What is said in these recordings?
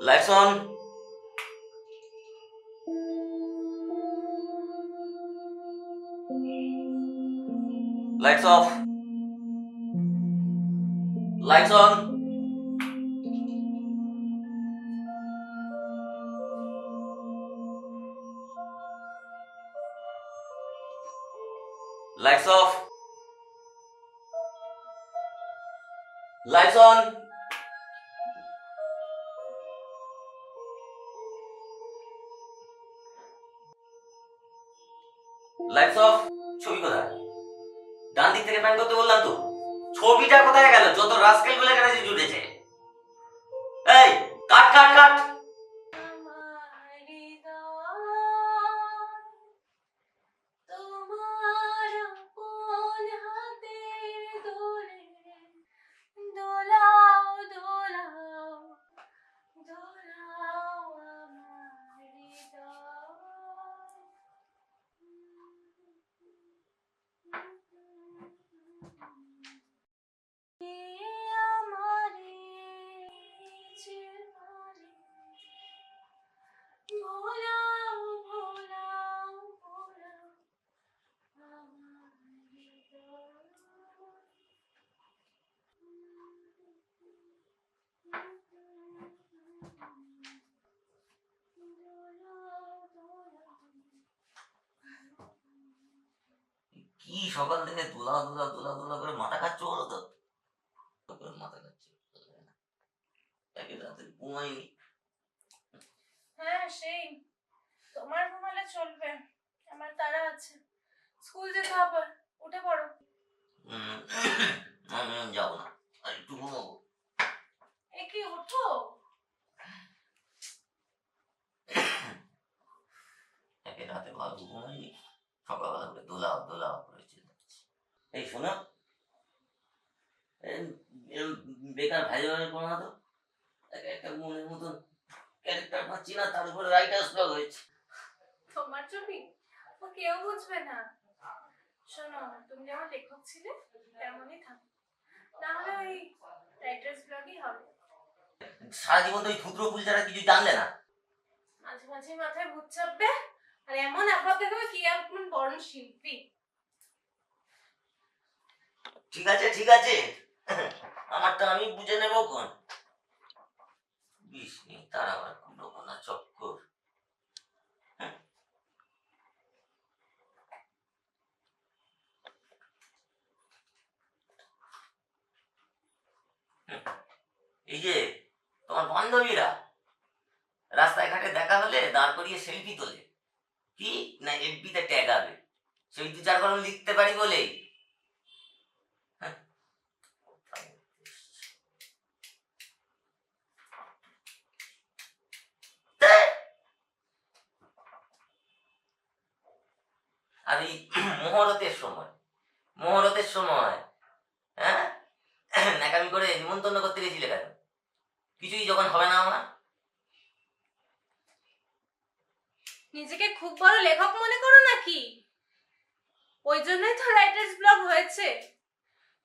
Lights on. Lights off. Lights on. Lights off. Lights on. Lights off ছবি কোথায়? ডান দিক থেকে প্যান করতে বললাম তো। ছবিটা কোথায় গেল? যত রাস্কেলগুলো এখানে জুটেছে। সকাল থেকে দোলা দোলা দোলা দোলা করে মাথা খাচ্ছ বলো তো? করে মাথা খাচ্ছে। একে রাতে ঘুমাইনি হ্যাঁ সেই। তোমার ঘুমালে চলবে। আমার তারা আছে। স্কুল যেতে হবে। উঠে পড়ো। আমি যাব না। আর একটু ঘুমাবো এ কি ওঠো একে রাতে ভালো ঘুমাইনি সকালবেলা করে দোলাও দোলাও করে চিল্লাচ্ছি এই শোনো। বেকার ভাই ভাই করো না তো একটা মনের মতন ক্যারেক্টার পাচ্ছি না তার উপরে রাইটার্স ব্লগ হয়েছে। তোমার ছবি ও কেউ বুঝবে না। শোনো তুমি যেমন লেখক ছিলে তেমনই থাকো। না হলে ওই রাইটার্স ব্লগই হবে। সারা জীবন তো ওই ক্ষুদ্র ফুল ছাড়া কিছু জানলে না। মাঝে মাঝে মাথায় ভূত চাপবে। আর এমন আভাব দেখাবে কি এমন বড় শিল্পী? ঠিক আছে ঠিক আছে। আমারটা আমি বুঝে নেব কোন নেই তার আবার কুণ্ডকোনা চক্কর। এই যে, তোমার বান্ধবীরা রাস্তায় ঘাটে দেখা হলে দাঁড় করিয়ে সেলফি তোলে। কি? না এফবিতে ট্যাগ আবে। সেই দু চার কলম লিখতে পারি বলেই হ্যাঁ। ধ্যাৎ। আর মহরতের সময়। মহরতের সময় হ্যাঁ? করে নিমন্ত্রণ করতে গেছিলে কেন? কিছুই যখন হবে না আমার? নিজেকে খুব বড় লেখক মনে করো নাকি? ওই জন্যই তো রাইটার্স ব্লগ হয়েছে।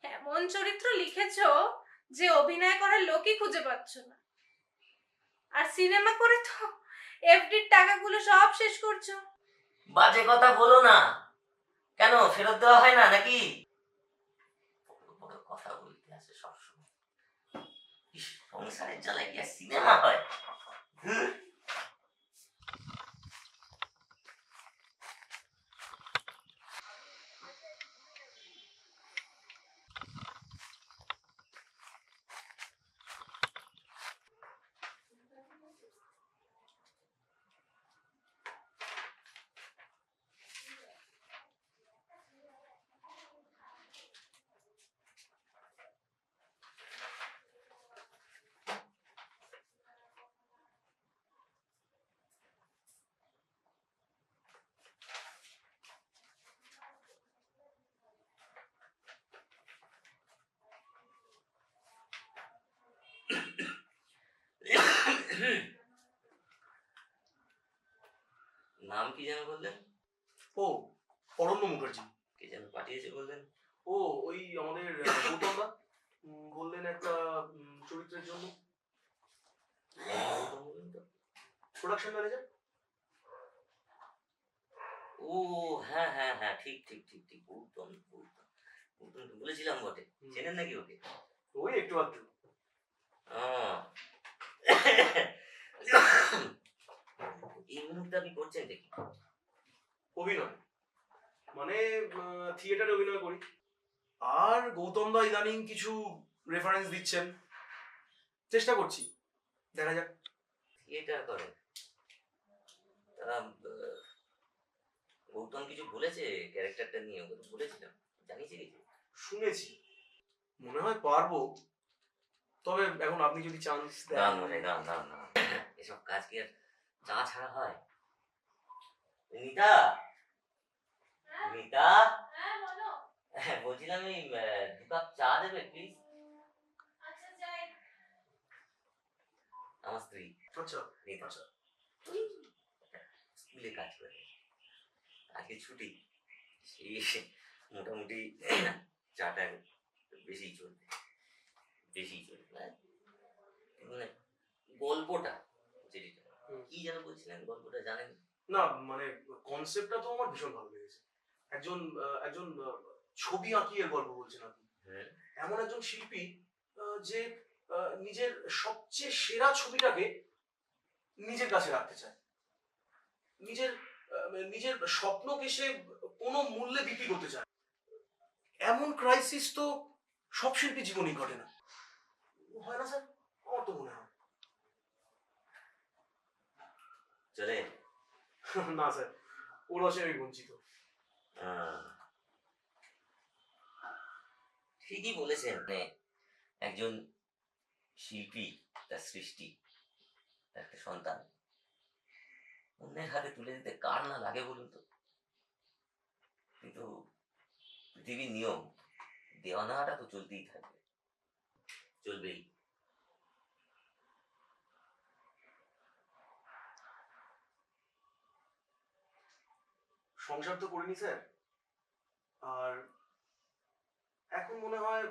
এমন চরিত্র লিখেছো যে অভিনয় করার লোকই খুঁজে পাচ্ছ না। আর সিনেমা করে তো এফডির টাকাগুলো সব শেষ করছ। বাজে কথা বলো না। কেন? ফেরত দেওয়া হয় না নাকি? কথা বলতে আছে সবসময়। সংসারের জ্বালায় আর সিনেমা হয়? নাম কি যেন বললেন? ও অরণ্য মুখার্জি। কে যেন পাঠিয়েছে বললেন? ও ওই আমাদের গৌতমদা। বললেন একটা চরিত্রের জন্য। প্রোডাকশন ম্যানেজার ও হ্যাঁ হ্যাঁ হ্যাঁ ঠিক ঠিক ঠিক ঠিক গৌতম গৌতম। গৌতম বলেছিলাম বটে। চেনেন নাকি ওকে? ওই একটু আধটু। এই মুহূর্তে আপনি করছেন দেখি। অভিনয়। মানে থিয়েটারে অভিনয় করি। আর গৌতম দা ইদানিং কিছু রেফারেন্স দিচ্ছেন। চেষ্টা করছি। দেখা যাক। থিয়েটার করেন গৌতম কিছু বলেছে ক্যারেক্টারটা নিয়ে? ওকে বলেছিলাম। জানিয়েছে কিছু? শুনেছি। মনে হয় পারব। তবে এখন আপনি যদি চান্স না দেন মনে না না না। এসব কাজ কি আর চা ছাড়া হয়? নিতা? নিতা? হ্যাঁ হ্যাঁ বলছিলাম এই আহ, দু কাপ চা দেবে প্লিজ আচ্ছা আমার স্ত্রী। আচ্ছা নিতা। আচ্ছা। স্কুলে কাজ করে। আজকে ছুটি। সেই মোটামুটি চাটা বেশি চলবে। বেশি চলবে। মানে মানে গল্পটা। কি যেন বলছিলেন গল্পটা জানেন? না মানে কনসেপ্টটা তো আমার ভীষণ ভালো লেগেছে। একজন একজন ছবি আঁকিয়ের গল্প বলছেন আপনি। হ্যাঁ। এমন একজন শিল্পী যে নিজের সবচেয়ে সেরা ছবিটাকে নিজের কাছে রাখতে চায়। নিজের আহ, নিজের স্বপ্নকে সে কোনো মূল্যে বিক্রি করতে চায় এমন ক্রাইসিস তো সব শিল্পী জীবনেই ঘটে না। হয় না স্যার আমার তো মনে হয় চলে না স্যার ওর রসে আমি বঞ্চিত ঠিকই বলেছেন মানে একজন শিল্পী তার সৃষ্টি তার একটা সন্তান অন্যের হাতে তুলে দিতে কার না লাগে বলুন তো কিন্তু পৃথিবীর নিয়ম দেওয়া নেওয়াটা তো চলতেই থাকবে চলবেই সংসার তো করিনি স্যার আর এখন মনে হয়